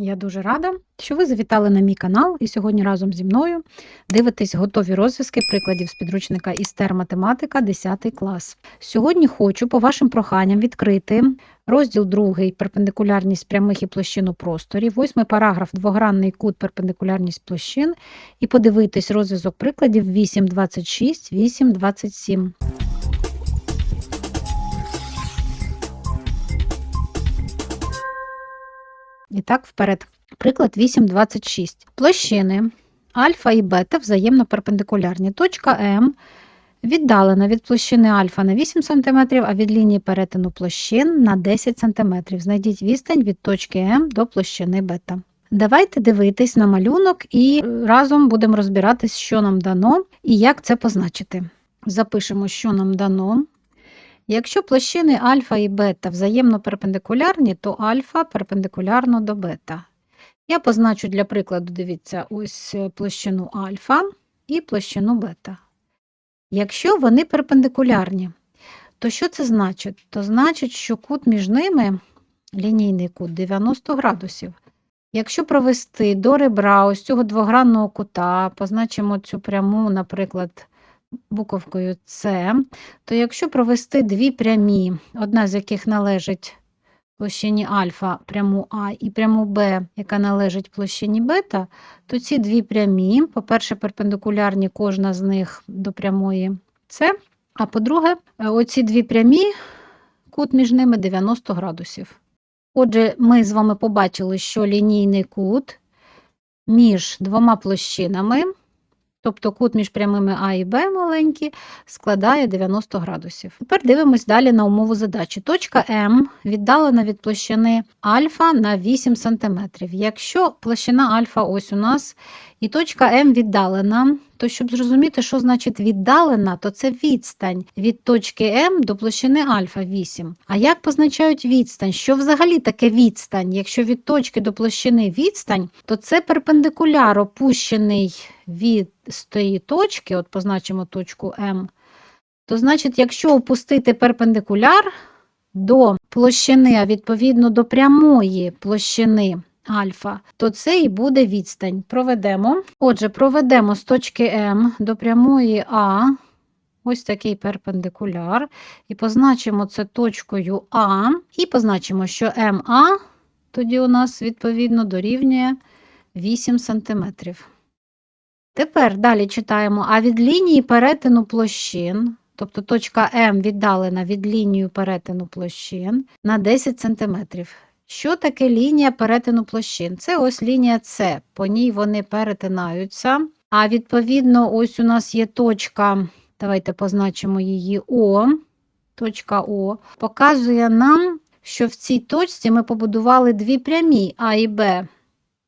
Я дуже рада, що ви завітали на мій канал і сьогодні разом зі мною дивитесь готові розв'язки прикладів з підручника Істер математика 10 клас. Сьогодні хочу по вашим проханням відкрити розділ 2 перпендикулярність прямих і площин у просторі, восьмий параграф двогранний кут перпендикулярність площин і подивитись розв'язок прикладів 8.26, 8.27. І так, вперед. Приклад 8.26. Площини альфа і бета взаємно перпендикулярні. Точка М віддалена від площини альфа на 8 см, а від лінії перетину площин на 10 см. Знайдіть відстань від точки М до площини бета. Давайте дивитись на малюнок і разом будемо розбиратись, що нам дано і як це позначити. Запишемо, що нам дано. Якщо площини альфа і бета взаємно перпендикулярні, то альфа перпендикулярно до бета. Я позначу для прикладу, дивіться, ось площину альфа і площину бета. Якщо вони перпендикулярні, то що це значить? То значить, що кут між ними, лінійний кут 90 градусів. Якщо провести до ребра ось цього двогранного кута, позначимо цю пряму, наприклад, буковкою С, то якщо провести дві прямі, одна з яких належить площині альфа пряму А і пряму Б, яка належить площині бета, то ці дві прямі, по-перше, перпендикулярні кожна з них до прямої С, а по-друге, оці дві прямі, кут між ними 90 градусів. Отже, ми з вами побачили, що лінійний кут між двома площинами Тобто кут між прямими А і Б маленькі складає 90 градусів. Тепер дивимось далі на умову задачі. Точка М віддалена від площини альфа на 8 см. Якщо площина альфа ось у нас і точка М віддалена, то щоб зрозуміти, що значить віддалена, то це відстань від точки М до площини альфа 8. А як позначають відстань? Що взагалі таке відстань? Якщо від точки до площини відстань, то це перпендикуляр опущений від тої точки, от позначимо точку М, то значить, якщо опустити перпендикуляр до площини, а відповідно до прямої площини альфа, то це і буде відстань. Проведемо. Отже, проведемо з точки М до прямої А. Ось такий перпендикуляр. І позначимо це точкою А. І позначимо, що МА тоді у нас відповідно дорівнює 8 см. Тепер далі читаємо, а від лінії перетину площин, тобто точка М віддалена від лінії перетину площин на 10 см. Що таке лінія перетину площин? Це ось лінія С, по ній вони перетинаються. А відповідно, ось у нас є точка, давайте позначимо її О. Точка О, показує нам, що в цій точці ми побудували дві прямі А і Б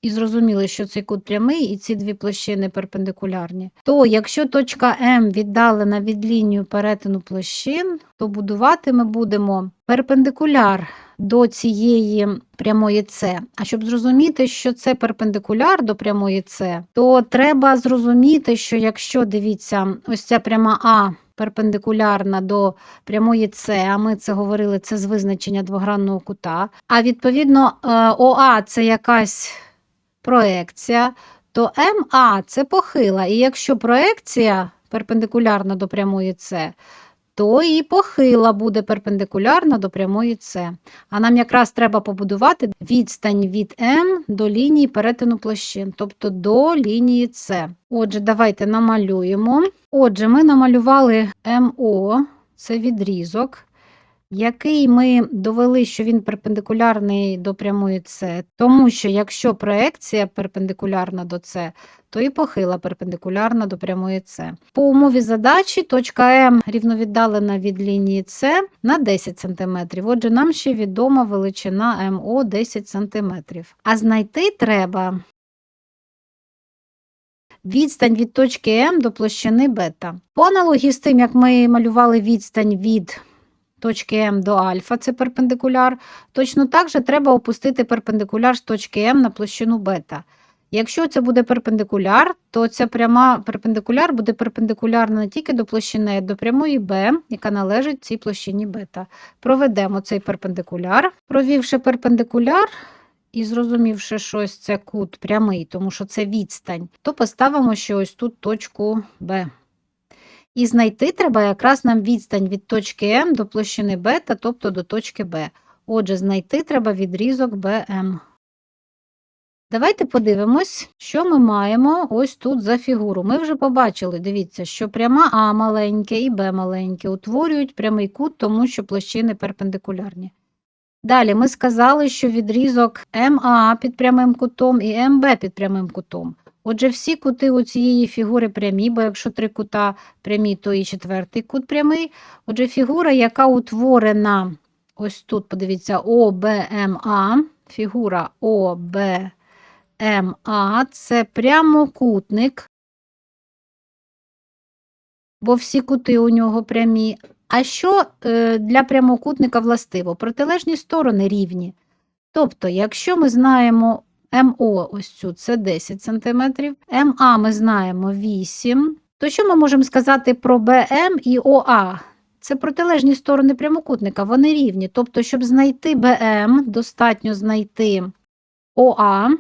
і зрозуміли, що цей кут прямий і ці дві площини перпендикулярні, то якщо точка М віддалена від лінії перетину площин, то будувати ми будемо перпендикуляр до цієї прямої С. А щоб зрозуміти, що це перпендикуляр до прямої С, то треба зрозуміти, що якщо дивіться, ось ця пряма А. Перпендикулярна до прямої С, а ми це говорили, це з визначення двогранного кута. А відповідно, е, ОА це якась проекція, то МА це похила. І якщо проекція перпендикулярна до прямої С, то і похила буде перпендикулярна до прямої С. А нам якраз треба побудувати відстань від М до лінії перетину площин, тобто до лінії С. Отже, давайте намалюємо. Отже, ми намалювали МО, це відрізок який ми довели, що він перпендикулярний до прямої С, тому що якщо проекція перпендикулярна до С, то і похила перпендикулярна до прямої С. По умові задачі точка М рівновіддалена від лінії С на 10 см. Отже, нам ще відома величина МО 10 см. А знайти треба. Відстань від точки М до площини бета. По аналогії з тим, як ми малювали відстань від точки М до альфа, це перпендикуляр. Точно так же треба опустити перпендикуляр з точки М на площину бета. Якщо це буде перпендикуляр, то ця пряма перпендикуляр буде перпендикулярна не тільки до площини, а до прямої Б, яка належить цій площині бета. Проведемо цей перпендикуляр. Провівши перпендикуляр, і зрозумівши, що ось це кут прямий, тому що це відстань, то поставимо ще ось тут точку Б. І знайти треба якраз нам відстань від точки М до площини бета, тобто до точки Б. Отже, знайти треба відрізок БМ. Давайте подивимось, що ми маємо ось тут за фігуру. Ми вже побачили, дивіться, що пряма А маленьке і Б маленьке утворюють прямий кут, тому що площини перпендикулярні. Далі ми сказали, що відрізок МА під прямим кутом і МБ під прямим кутом. Отже, всі кути у цієї фігури прямі, бо якщо три кута прямі, то і четвертий кут прямий. Отже, фігура, яка утворена ось тут, подивіться, ОБМА, фігура ОБМА, це прямокутник, бо всі кути у нього прямі. А що е, для прямокутника властиво? Протилежні сторони рівні. Тобто, якщо ми знаємо МО ось цю це 10 см, МА ми знаємо 8, то що ми можемо сказати про БМ і ОА? Це протилежні сторони прямокутника, вони рівні. Тобто, щоб знайти БМ, достатньо знайти ОА,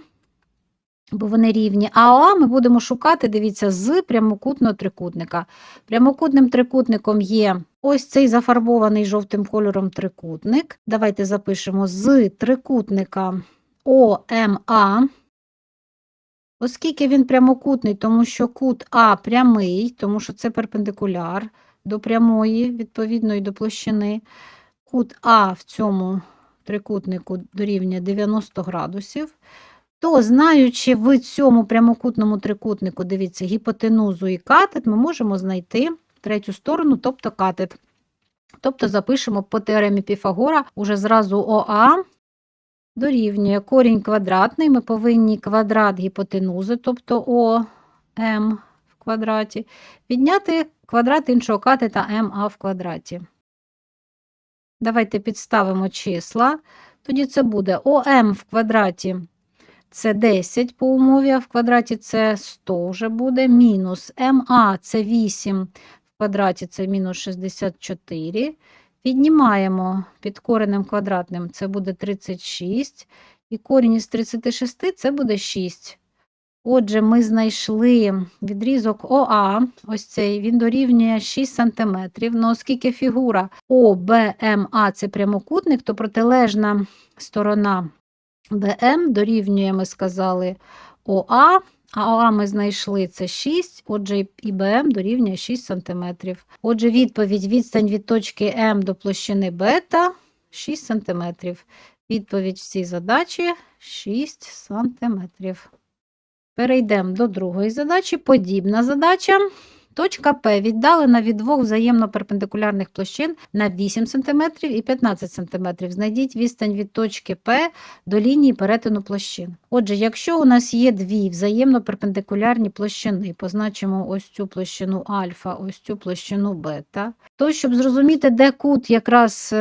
бо вони рівні. А ОА ми будемо шукати, дивіться, з прямокутного трикутника. Прямокутним трикутником є ось цей зафарбований жовтим кольором трикутник. Давайте запишемо з трикутника ОМА. Оскільки він прямокутний, тому що кут А прямий, тому що це перпендикуляр до прямої, відповідно і до площини. Кут А в цьому трикутнику дорівнює 90 градусів, то, знаючи в цьому прямокутному трикутнику, дивіться, гіпотенузу і катет, ми можемо знайти третю сторону, тобто катет. Тобто запишемо по теоремі Піфагора уже зразу ОА дорівнює корінь квадратний, ми повинні квадрат гіпотенузи, тобто ОМ в квадраті, відняти квадрат іншого катета МА в квадраті. Давайте підставимо числа. Тоді це буде ОМ в квадраті це 10 по умові, а в квадраті це 100 вже буде, мінус МА це 8 в квадраті це мінус 64. Віднімаємо під коренем квадратним, це буде 36, і корінь із 36 це буде 6. Отже, ми знайшли відрізок ОА, ось цей, він дорівнює 6 см. Ну, оскільки фігура ОБМА це прямокутник, то протилежна сторона БМ дорівнює, ми сказали, ОА, а ми знайшли це 6, отже, і БМ дорівнює 6 см. Отже, відповідь відстань від точки М до площини бета 6 см. Відповідь всій задачі 6 см. Перейдемо до другої задачі. Подібна задача. Точка П віддалена від двох взаємно перпендикулярних площин на 8 см і 15 см. Знайдіть відстань від точки П до лінії перетину площин. Отже, якщо у нас є дві взаємно перпендикулярні площини, позначимо ось цю площину альфа, ось цю площину бета, то щоб зрозуміти, де кут якраз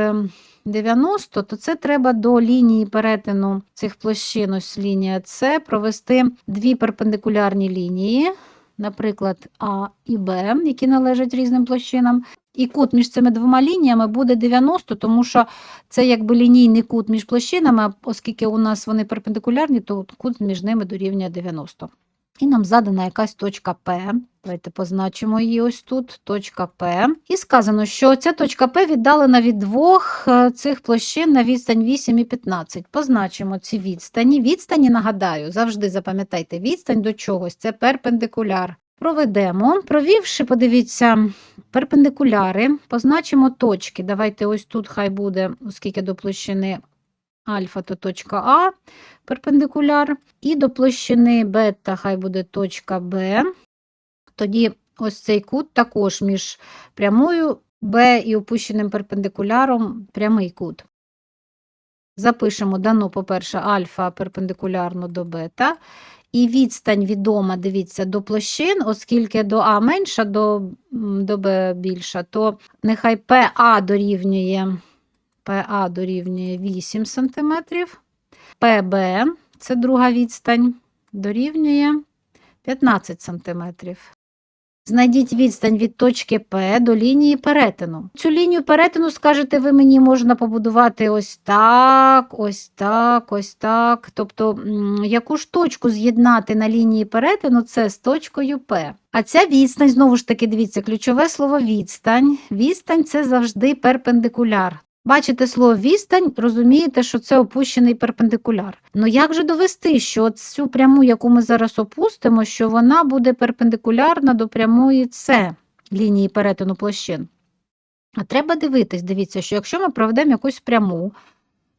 90, то це треба до лінії перетину цих площин, ось лінія С, провести дві перпендикулярні лінії наприклад, А і Б, які належать різним площинам. І кут між цими двома лініями буде 90, тому що це якби лінійний кут між площинами, оскільки у нас вони перпендикулярні, то кут між ними дорівнює 90. І нам задана якась точка П. Давайте позначимо її ось тут, точка П. І сказано, що ця точка П віддалена від двох е, цих площин на відстань 8 і 15. Позначимо ці відстані. Відстані, нагадаю, завжди запам'ятайте, відстань до чогось це перпендикуляр. Проведемо, провівши, подивіться, перпендикуляри, позначимо точки. Давайте ось тут хай буде, оскільки до площини альфа то точка А, перпендикуляр, і до площини бета хай буде точка Б. Тоді ось цей кут також між прямою Б і опущеним перпендикуляром прямий кут. Запишемо дано, по-перше, альфа перпендикулярно до бета. І відстань відома, дивіться, до площин, оскільки до А менша, до до Б більша, то нехай ПА дорівнює ПА дорівнює 8 см, ПБ це друга відстань, дорівнює 15 см. Знайдіть відстань від точки П до лінії перетину. Цю лінію перетину, скажете ви мені, можна побудувати ось так, ось так, ось так. Тобто, яку ж точку з'єднати на лінії перетину, це з точкою П. А ця відстань, знову ж таки, дивіться, ключове слово відстань. Відстань це завжди перпендикуляр. Бачите слово відстань, розумієте, що це опущений перпендикуляр. Ну як же довести, що цю пряму, яку ми зараз опустимо, що вона буде перпендикулярна до прямої С лінії перетину площин? А треба дивитись, дивіться, що якщо ми проведемо якусь пряму,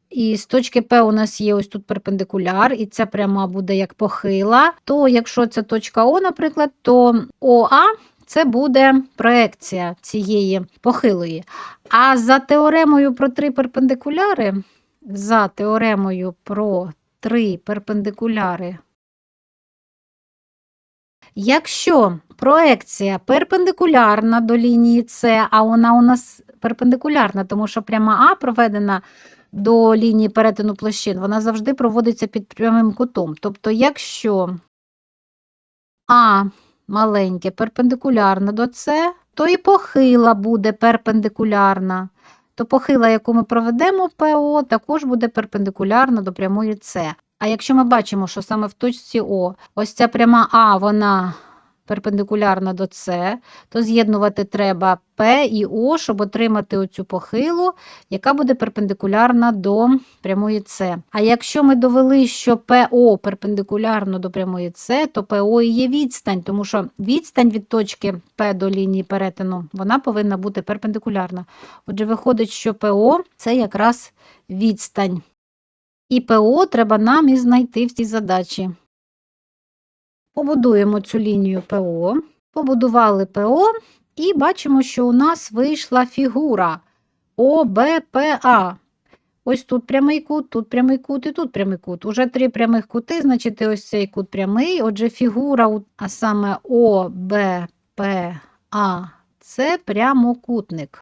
і з точки П у нас є ось тут перпендикуляр, і ця пряма буде як похила, то якщо це точка О, наприклад, то ОА це буде проекція цієї похилої. А за теоремою про три перпендикуляри, за теоремою про три перпендикуляри, якщо проекція перпендикулярна до лінії С, а вона у нас перпендикулярна, тому що пряма А проведена до лінії перетину площин, вона завжди проводиться під прямим кутом. Тобто, якщо А маленьке перпендикулярне до С, то і похила буде перпендикулярна. То похила, яку ми проведемо ПО, також буде перпендикулярна до прямої С. А якщо ми бачимо, що саме в точці О ось ця пряма А, вона перпендикулярна до С, то з'єднувати треба П і О, щоб отримати оцю похилу, яка буде перпендикулярна до прямої С. А якщо ми довели, що ПО перпендикулярно до прямої С, то ПО і є відстань, тому що відстань від точки П до лінії перетину вона повинна бути перпендикулярна. Отже, виходить, що ПО це якраз відстань. І ПО треба нам і знайти в цій задачі. Побудуємо цю лінію ПО. Побудували ПО і бачимо, що у нас вийшла фігура ОБПА. Ось тут прямий кут, тут прямий кут і тут прямий кут. Уже три прямих кути, значить, ось цей кут прямий. Отже, фігура, а саме ОБПА це прямокутник.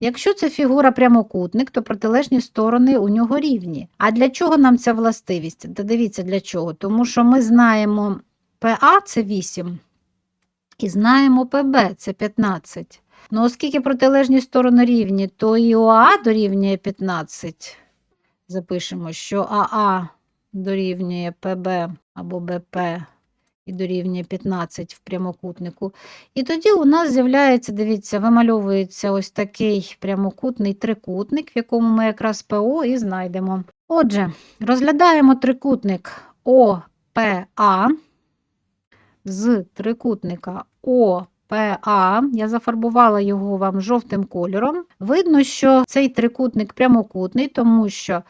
Якщо це фігура прямокутник, то протилежні сторони у нього рівні. А для чого нам ця властивість? Та дивіться для чого. Тому що ми знаємо ПА це 8 і знаємо ПБ це 15. Ну, оскільки протилежні сторони рівні, то і ОА дорівнює 15. Запишемо, що АА дорівнює ПБ або БП і дорівнює 15 в прямокутнику. І тоді у нас з'являється, дивіться, вимальовується ось такий прямокутний трикутник, в якому ми якраз ПО і знайдемо. Отже, розглядаємо трикутник ОПА з трикутника ОПА. Я зафарбувала його вам жовтим кольором. Видно, що цей трикутник прямокутний, тому що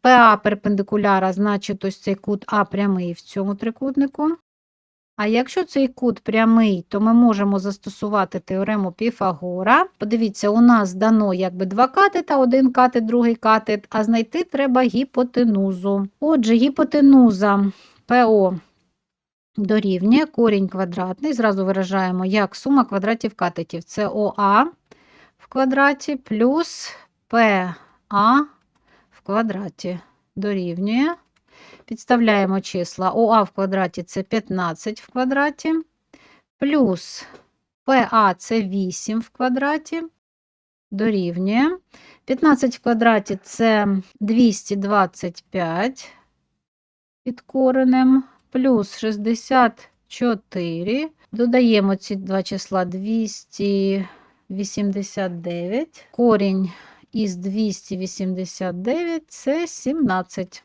ПА перпендикуляра, значить, ось цей кут А прямий в цьому трикутнику. А якщо цей кут прямий, то ми можемо застосувати теорему Піфагора. Подивіться, у нас дано якби два катета, один катет, другий катет, а знайти треба гіпотенузу. Отже, гіпотенуза ПО дорівнює корінь квадратний. Зразу виражаємо як сума квадратів катетів. Це ОА в квадраті плюс ПА в квадраті дорівнює. Підставляємо числа ОА в квадраті це 15 в квадраті, плюс ПА це 8 в квадраті, дорівнює. 15 в квадраті це 225 під коренем, плюс 64. Додаємо ці два числа 289. Корінь із 289 це 17.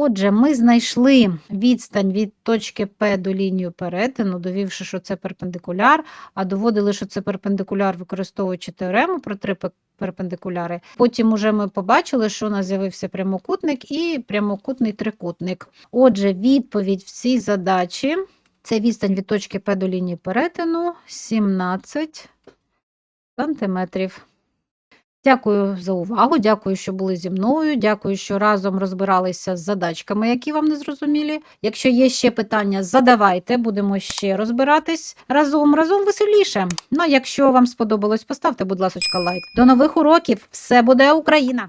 Отже, ми знайшли відстань від точки П до лінії перетину, довівши, що це перпендикуляр, а доводили, що це перпендикуляр, використовуючи теорему про три перпендикуляри. Потім уже ми побачили, що у нас з'явився прямокутник і прямокутний трикутник. Отже, відповідь в цій задачі це відстань від точки П до лінії перетину 17 сантиметрів. Дякую за увагу, дякую, що були зі мною. Дякую, що разом розбиралися з задачками, які вам не зрозумілі. Якщо є ще питання, задавайте, будемо ще розбиратись разом, разом веселіше. Ну, а якщо вам сподобалось, поставте, будь ласка, лайк. До нових уроків! Все буде Україна!